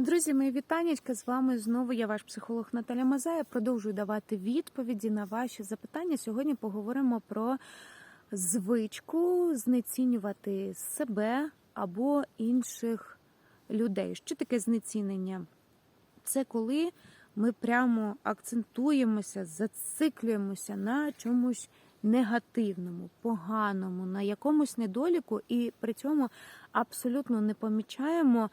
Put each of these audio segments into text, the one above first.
Друзі, мої вітаннячка. З вами знову я ваш психолог Наталя Мазая. Продовжую давати відповіді на ваші запитання. Сьогодні поговоримо про звичку знецінювати себе або інших людей. Що таке знецінення? Це коли ми прямо акцентуємося, зациклюємося на чомусь негативному, поганому, на якомусь недоліку, і при цьому абсолютно не помічаємо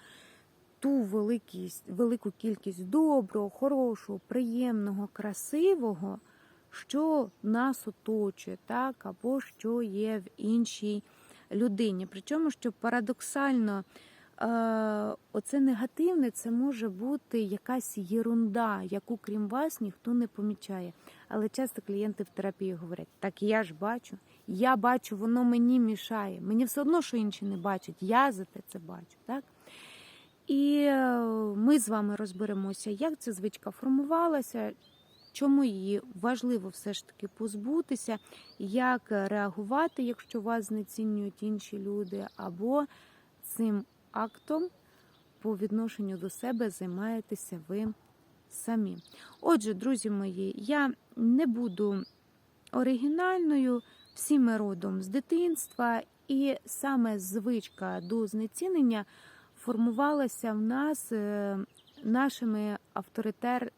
ту великість, велику кількість доброго, хорошого, приємного, красивого, що нас оточує, так, або що є в іншій людині. Причому, що парадоксально, е, оце негативне це може бути якась єрунда, яку крім вас ніхто не помічає. Але часто клієнти в терапії говорять: так я ж бачу, я бачу, воно мені мішає. Мені все одно, що інші не бачать. Я зате це бачу. Так? І е, ми з вами розберемося, як ця звичка формувалася, чому її важливо все ж таки позбутися, як реагувати, якщо вас знецінюють інші люди, або цим актом по відношенню до себе займаєтеся ви самі. Отже, друзі мої, я не буду оригінальною, всі ми родом з дитинства, і саме звичка до знецінення формувалася в нас е, нашими авторитер.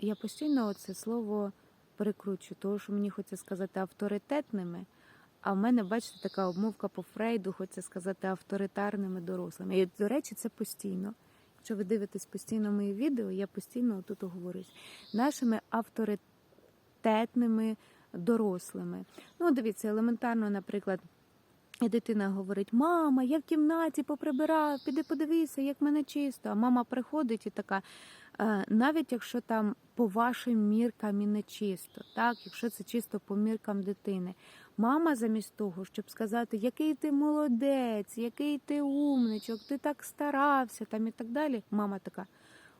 Я постійно це слово перекручую, тому що мені хочеться сказати авторитетними. А в мене, бачите, така обмовка по Фрейду, хочеться сказати авторитарними дорослими. І, до речі, це постійно. Якщо ви дивитесь постійно мої відео, я постійно тут говорюсь. Нашими авторитетними дорослими. Ну, дивіться, елементарно, наприклад. І дитина говорить: Мама, я в кімнаті поприбирав, піди подивися, як мене чисто. А мама приходить і така, «Е, навіть якщо там по вашим міркам і не чисто, так, якщо це чисто по міркам дитини. Мама, замість того, щоб сказати, який ти молодець, який ти умничок, ти так старався там і так далі. Мама така: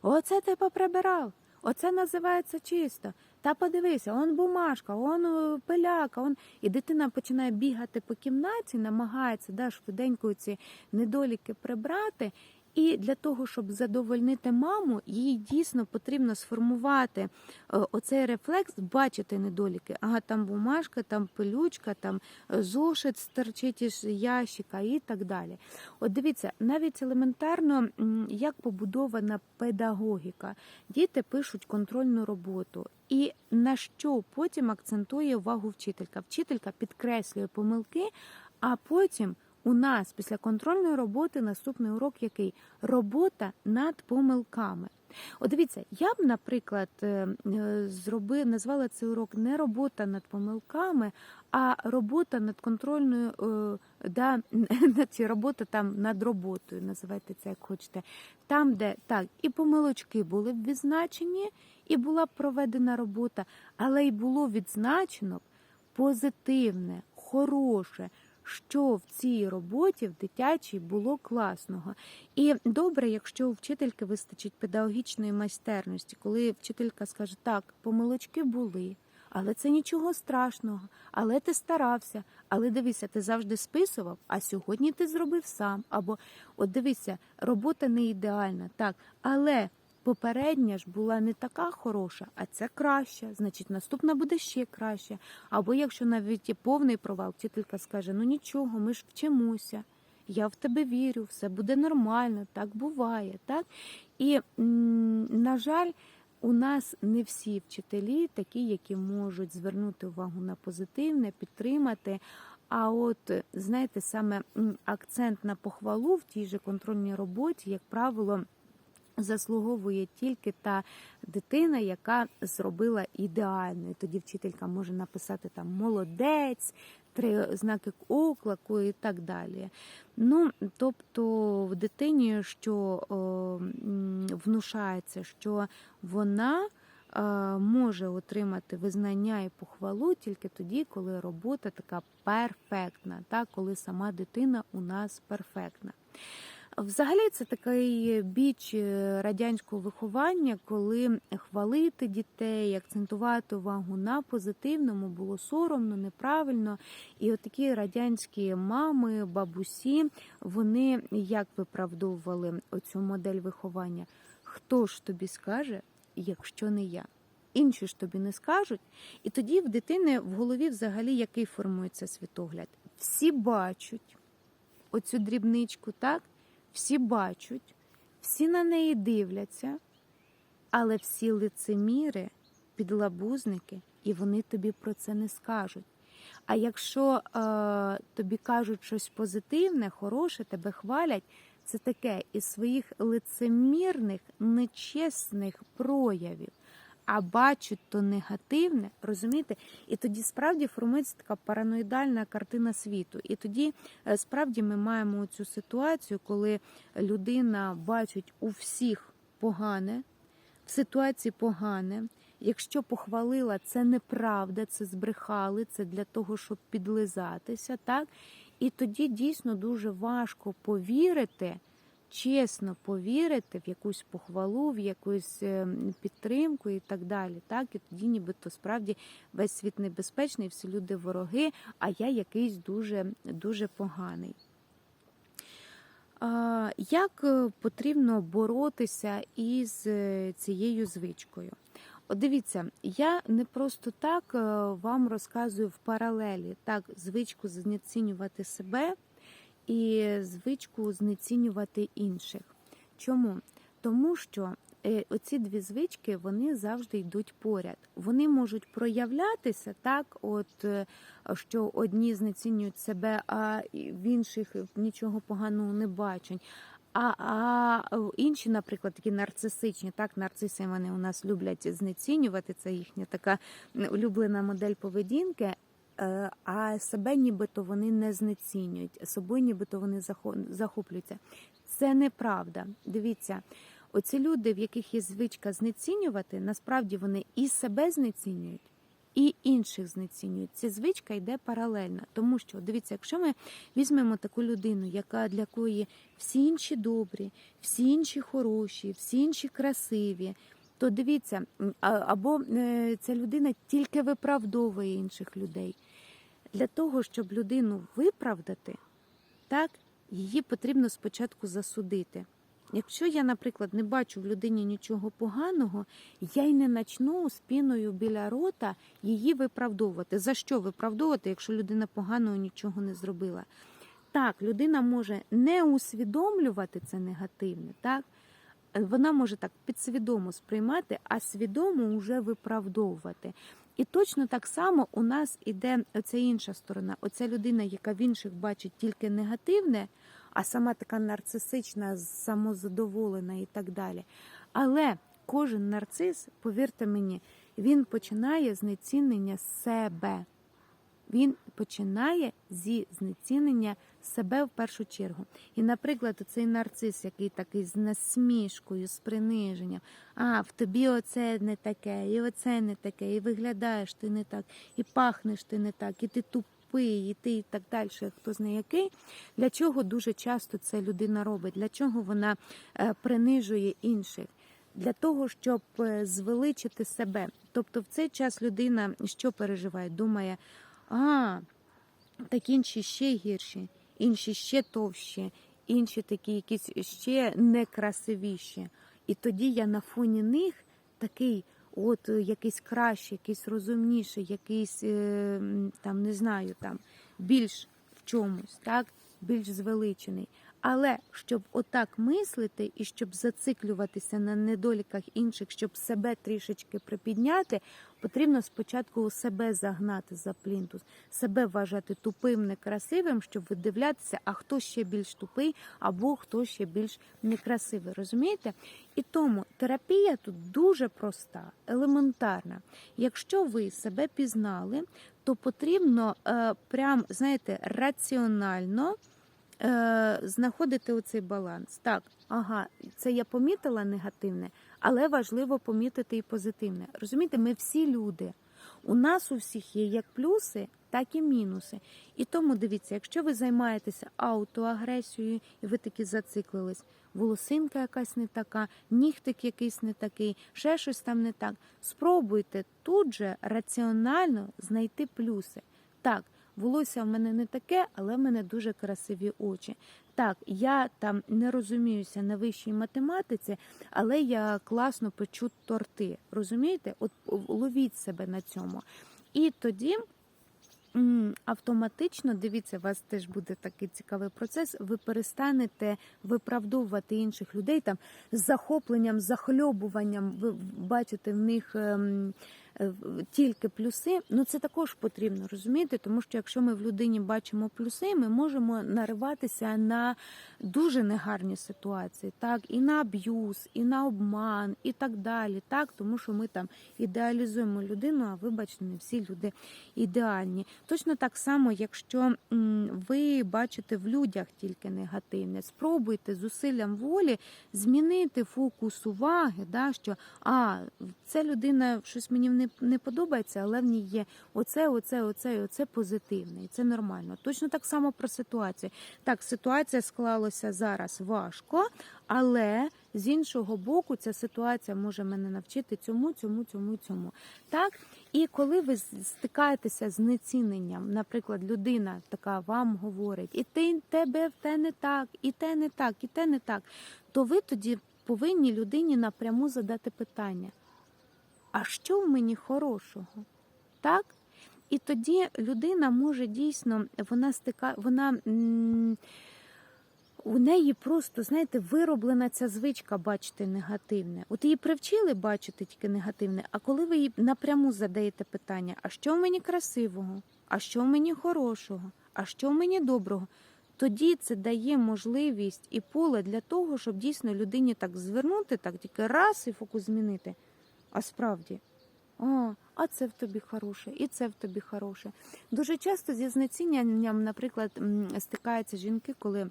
Оце ти поприбирав, оце називається чисто. Та подивися, он бумажка, он е, пиляка, он і дитина починає бігати по кімнаті, намагається да, швиденько ці недоліки прибрати. І для того, щоб задовольнити маму, їй дійсно потрібно сформувати е, оцей рефлекс, бачити недоліки. Ага, там бумажка, там пилючка, там е, зошит стерчить із ящика і так далі. От дивіться, навіть елементарно, як побудована педагогіка. Діти пишуть контрольну роботу. І на що потім акцентує увагу вчителька? Вчителька підкреслює помилки, а потім у нас після контрольної роботи наступний урок який? Робота над помилками. От дивіться, я б, наприклад, е, е, зроби, назвала цей урок не робота над помилками, а робота над контрольною, е, да, робота там над роботою, називайте це як хочете. Там, де так, і помилочки були б відзначені, і була б проведена робота, але й було відзначено позитивне, хороше що в цій роботі в дитячій було класного. І добре, якщо у вчительки вистачить педагогічної майстерності, коли вчителька скаже, так, помилочки були. Але це нічого страшного, але ти старався, але дивися, ти завжди списував, а сьогодні ти зробив сам. Або от дивися, робота не ідеальна, так, але попередня ж була не така хороша, а ця краща, значить, наступна буде ще краще. Або якщо навіть є повний провал, вчителька скаже: ну нічого, ми ж вчимося. Я в тебе вірю, все буде нормально, так буває. так? І, на жаль, у нас не всі вчителі такі, які можуть звернути увагу на позитивне, підтримати. А от знаєте, саме акцент на похвалу в тій же контрольній роботі, як правило, заслуговує тільки та дитина, яка зробила ідеально. І Тоді вчителька може написати там молодець, три знаки оклику і так далі. Ну, тобто в дитині, що о, внушається, що вона. Може отримати визнання і похвалу тільки тоді, коли робота така перфектна, так, коли сама дитина у нас перфектна. Взагалі, це такий біч е, радянського виховання, коли хвалити дітей, акцентувати увагу на позитивному було соромно, неправильно. І от такі радянські мами, бабусі, вони як виправдовували оцю модель виховання? Хто ж тобі скаже, якщо не я? Інші ж тобі не скажуть, і тоді в дитини в голові взагалі який формується світогляд? Всі бачать оцю дрібничку, так? Всі бачать, всі на неї дивляться, але всі лицеміри, підлабузники, і вони тобі про це не скажуть. А якщо е, тобі кажуть щось позитивне, хороше, тебе хвалять, це таке із своїх лицемірних, нечесних проявів. А бачать то негативне, розумієте? І тоді справді формується така параноїдальна картина світу. І тоді е, справді ми маємо цю ситуацію, коли людина бачить у всіх погане, в ситуації погане. Якщо похвалила, це неправда, це збрехали, це для того, щоб підлизатися, так? І тоді дійсно дуже важко повірити, чесно повірити в якусь похвалу, в якусь е, підтримку і так далі. Так? І тоді нібито справді весь світ небезпечний, всі люди вороги, а я якийсь дуже, дуже поганий. Як е, потрібно боротися із е, цією звичкою? От дивіться, я не просто так е, вам розказую в паралелі так, звичку знецінювати себе і звичку знецінювати інших. Чому? Тому що е, оці дві звички вони завжди йдуть поряд. Вони можуть проявлятися так, от е, що одні знецінюють себе, а в інших нічого поганого не бачать. А а інші, наприклад, такі нарцисичні, так, нарциси вони у нас люблять знецінювати, це їхня така улюблена модель поведінки. Е, А себе нібито вони не знецінюють, собою нібито вони захоплюються. Це неправда. Дивіться, оці люди, в яких є звичка знецінювати, насправді вони і себе знецінюють, і інших знецінюють. Ця звичка йде паралельно. Тому що, дивіться, якщо ми візьмемо таку людину, яка для якої всі інші добрі, всі інші хороші, всі інші красиві. То дивіться, або е, ця людина тільки виправдовує інших людей. Для того, щоб людину виправдати, так, її потрібно спочатку засудити. Якщо я, наприклад, не бачу в людині нічого поганого, я й не начну спіною біля рота її виправдовувати. За що виправдовувати, якщо людина поганого нічого не зробила? Так, людина може не усвідомлювати це негативне, так? Вона може так підсвідомо сприймати, а свідомо вже виправдовувати. І точно так само у нас іде оця інша сторона. Оця людина, яка в інших бачить тільки негативне, а сама така нарцисична, самозадоволена і так далі. Але кожен нарцис, повірте мені, він починає знецінення себе. Він починає зі знецінення себе в першу чергу. І, наприклад, цей нарцис, який такий з насмішкою, з приниженням, а в тобі оце не таке, і оце не таке, і виглядаєш ти не так, і пахнеш ти не так, і ти тупий, і ти і так далі, хто знає який. Для чого дуже часто це людина робить? Для чого вона е, принижує інших? Для того, щоб е, звеличити себе. Тобто в цей час людина що переживає? Думає, а, так інші ще гірші інші ще товщі, інші такі якісь ще некрасивіші. І тоді я на фоні них такий, от якийсь кращий, якийсь розумніший, якийсь е, там не знаю, там більш в чомусь, так, більш звеличений. Але щоб отак мислити і щоб зациклюватися на недоліках інших, щоб себе трішечки припідняти, потрібно спочатку у себе загнати за плінтус, себе вважати тупим, некрасивим, щоб видивлятися, а хто ще більш тупий, або хто ще більш некрасивий. Розумієте? І тому терапія тут дуже проста, елементарна. Якщо ви себе пізнали, то потрібно е, прям знаєте раціонально е, знаходити оцей баланс. Так, ага, це я помітила негативне, але важливо помітити і позитивне. Розумієте, ми всі люди. У нас у всіх є як плюси, так і мінуси. І тому дивіться, якщо ви займаєтеся аутоагресією і ви таки зациклились, волосинка якась не така, нігтик якийсь не такий, ще щось там не так. Спробуйте тут же раціонально знайти плюси. Так, волосся в мене не таке, але в мене дуже красиві очі. Так, я там не розуміюся на вищій математиці, але я класно печу торти. Розумієте? От ловіть себе на цьому. І тоді автоматично, дивіться, у вас теж буде такий цікавий процес. Ви перестанете виправдовувати інших людей там з захопленням, захльобуванням. Ви бачите в них. Е, Тільки плюси, ну це також потрібно розумієте, тому що якщо ми в людині бачимо плюси, ми можемо нариватися на дуже негарні ситуації, так і на аб'юз, і на обман, і так далі. Так, тому що ми там ідеалізуємо людину, а вибачте, не всі люди ідеальні. Точно так само, якщо ви бачите в людях тільки негативне, спробуйте зусиллям волі змінити фокус уваги, да, що а ця людина щось мені не, не подобається, але в ній є оце, оце, оце, і оце позитивне, і це нормально. Точно так само про ситуацію. Так, ситуація склалася зараз важко, але з іншого боку, ця ситуація може мене навчити цьому, цьому, цьому, цьому. Так, і коли ви стикаєтеся з неціненням, наприклад, людина така вам говорить, і ти тебе в те не так, і те не так, і те не так, то ви тоді повинні людині напряму задати питання: а що в мені хорошого? Так? І тоді людина може дійсно, вона стика, вона. у неї просто, знаєте, вироблена ця звичка бачити негативне. От її привчили бачити тільки негативне, а коли ви їй напряму задаєте питання, а що в мені красивого, а що в мені хорошого, а що в мені доброго, тоді це дає можливість і поле для того, щоб дійсно людині так звернути, так тільки раз і фокус змінити. А справді, а, а це в тобі хороше, і це в тобі хороше. Дуже часто зі знеціненням, наприклад, стикаються жінки, коли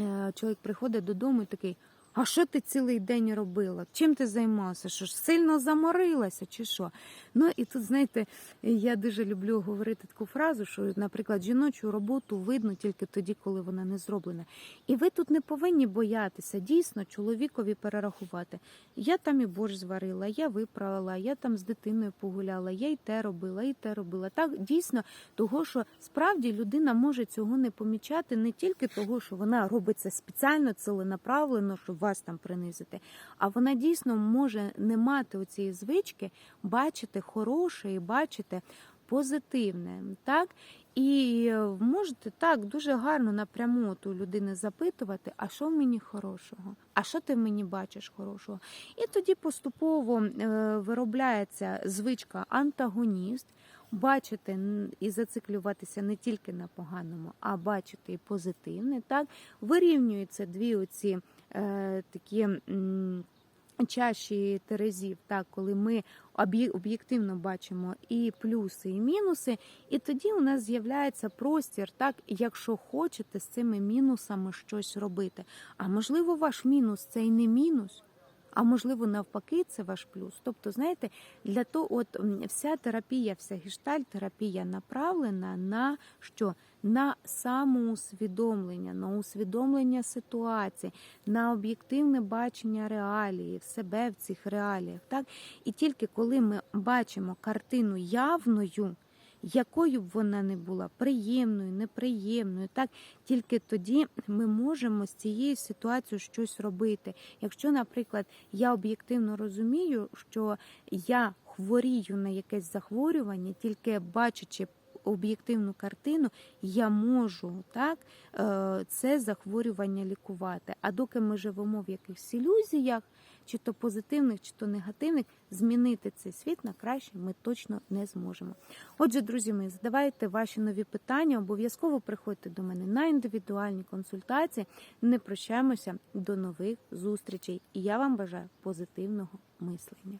е, чоловік приходить додому і такий. А що ти цілий день робила? Чим ти займалася? Що ж сильно заморилася, чи що? Ну і тут, знаєте, я дуже люблю говорити таку фразу, що, наприклад, жіночу роботу видно тільки тоді, коли вона не зроблена. І ви тут не повинні боятися дійсно чоловікові перерахувати. Я там і борщ зварила, я виправила, я там з дитиною погуляла, я й те робила, і те робила. Так дійсно, того, що справді людина може цього не помічати не тільки того, що вона робить це спеціально, ціленаправлено, щоб вас там принизити, а вона дійсно може не мати оцієї звички бачити хороше і бачити позитивне. Так? І е, можете так дуже гарно напряму от у людини запитувати, а що в мені хорошого, а що ти в мені бачиш хорошого. І тоді поступово е, виробляється звичка антагоніст, бачити і зациклюватися не тільки на поганому, а бачити і позитивне. Так вирівнюються дві оці такі. Чаші терезів, так, коли ми об'є- об'єктивно бачимо і плюси, і мінуси, і тоді у нас з'являється простір, так, якщо хочете з цими мінусами щось робити. А можливо, ваш мінус це і не мінус, а можливо, навпаки, це ваш плюс. Тобто, знаєте, для того, от вся терапія, вся гештальт-терапія направлена на що? На самоусвідомлення, на усвідомлення ситуації, на об'єктивне бачення реалії, в себе в цих реаліях. Так? І тільки коли ми бачимо картину явною, якою б вона не була, приємною, неприємною, так тільки тоді ми можемо з цією ситуацією щось робити. Якщо, наприклад, я об'єктивно розумію, що я хворію на якесь захворювання, тільки бачачи об'єктивну картину, я можу так е, це захворювання лікувати. А доки ми живемо в якихось ілюзіях, чи то позитивних, чи то негативних, змінити цей світ на краще ми точно не зможемо. Отже, друзі мої, задавайте ваші нові питання, обов'язково приходьте до мене на індивідуальні консультації. Не прощаємося до нових зустрічей. І я вам бажаю позитивного мислення.